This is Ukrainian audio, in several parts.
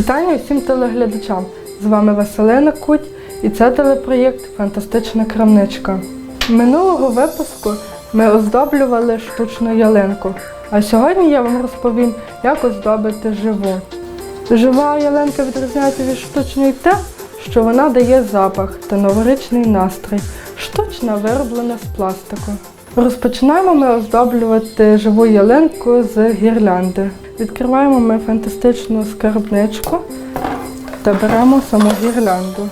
Вітання усім телеглядачам! З вами Василина Куть і це телепроєкт Фантастична крамничка. Минулого випуску ми оздоблювали штучну ялинку, а сьогодні я вам розповім, як оздобити живу. Жива ялинка відрізняється від штучної те, що вона дає запах та новорічний настрій, штучна вироблена з пластику. Розпочинаємо ми оздоблювати живу ялинку з гірлянди. Відкриваємо ми фантастичну скарбничку та беремо саму гірлянду.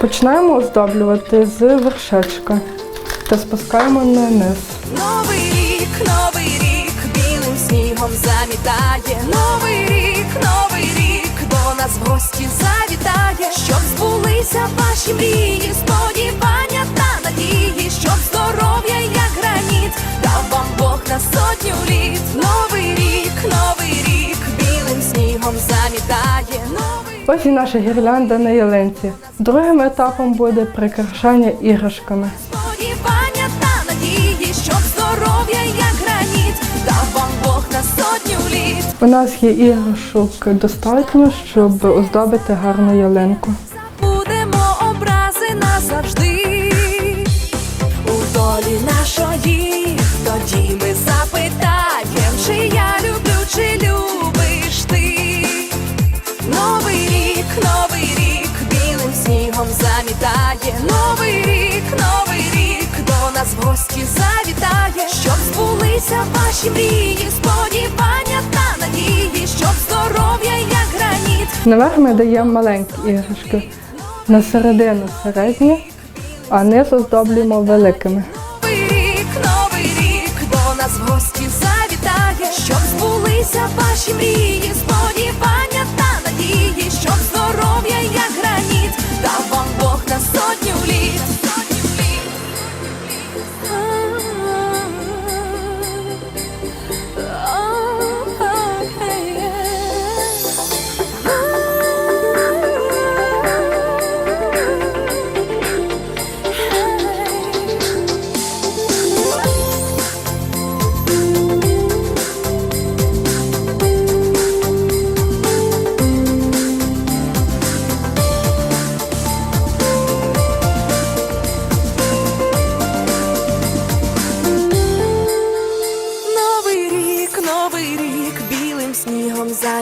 Починаємо оздоблювати з вершечка та спускаємо на низ. Новий рік, новий рік, білим снігом замітає. Новий рік, новий рік, до нас в гості завітає, щоб збулися ваші мрії, сподівання Ось і наша гірлянда на ялинці. Другим етапом буде прикрашання іграшками. Сподівання та надії, щоб здоров'я, як граніт, дав вам Бог на сотню літ. У нас є іграшок достатньо, щоб оздобити гарну ялинку. Забудемо образи назавжди. У долі нашої, тоді ми запитаєм, чи я люблю, чи любиш замітає. Новий рік, новий рік, до нас в гості завітає, щоб збулися ваші мрії, сподівання та надії, щоб здоров'я, як граніт. Наверх ми даємо маленькі іграшки, на середину середні, а низ оздоблюємо великими. Новий рік, новий рік, до нас в гості завітає, щоб збулися ваші мрії, сподівання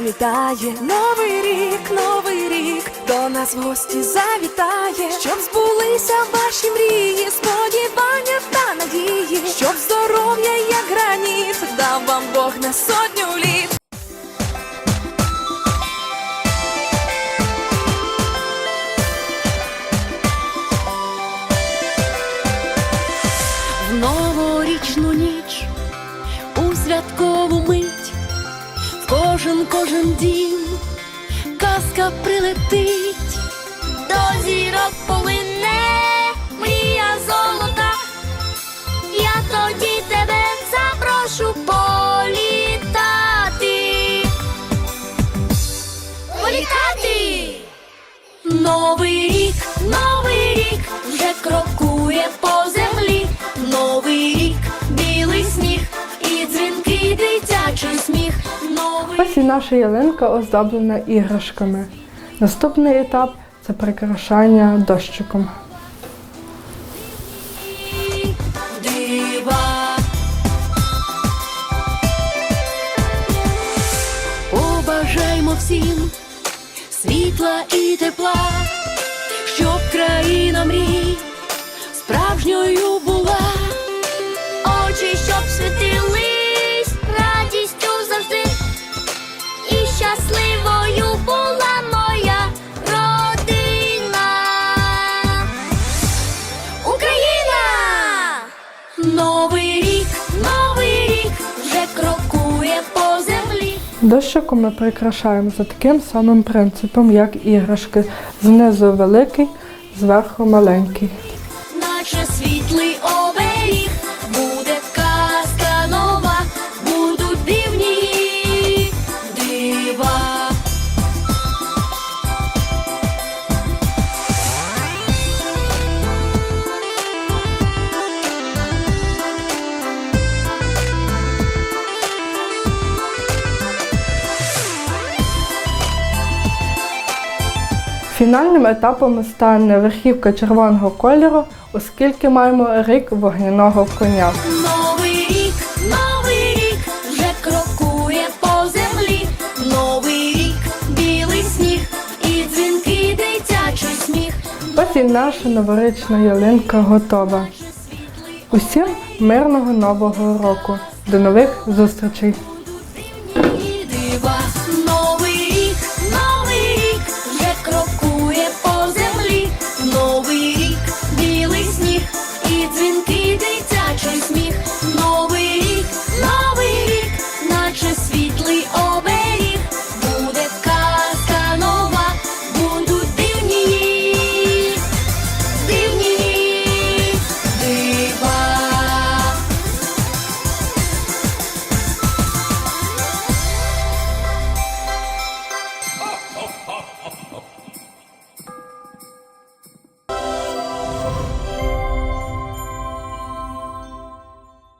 замітає. Новий рік, новий рік, до нас в гості завітає, щоб збулися ваші мрії, сподівання та надії, щоб здоров'я, як граніт, дав вам Бог на сотню літ. Кожен кожен дім казка прилетить, до зірок полине мрія золота. Я тоді тебе запрошу політати. Політати! Новий рік, новий рік вже крокує по землі. Наша ялинка оздоблена іграшками. Наступний етап це прикрашання дощиком. Побажаймо всім світла і тепла, Дощиком ми прикрашаємо за таким самим принципом, як іграшки. Знизу великий, зверху маленький. Фінальним етапом стане верхівка червоного кольору, оскільки маємо рік вогняного коня. Новий рік, новий рік вже крокує по землі. Новий рік, білий сніг і дзвінкий дитячий сміх. Ось і наша новорічна ялинка готова. Усім мирного нового року. До нових зустрічей!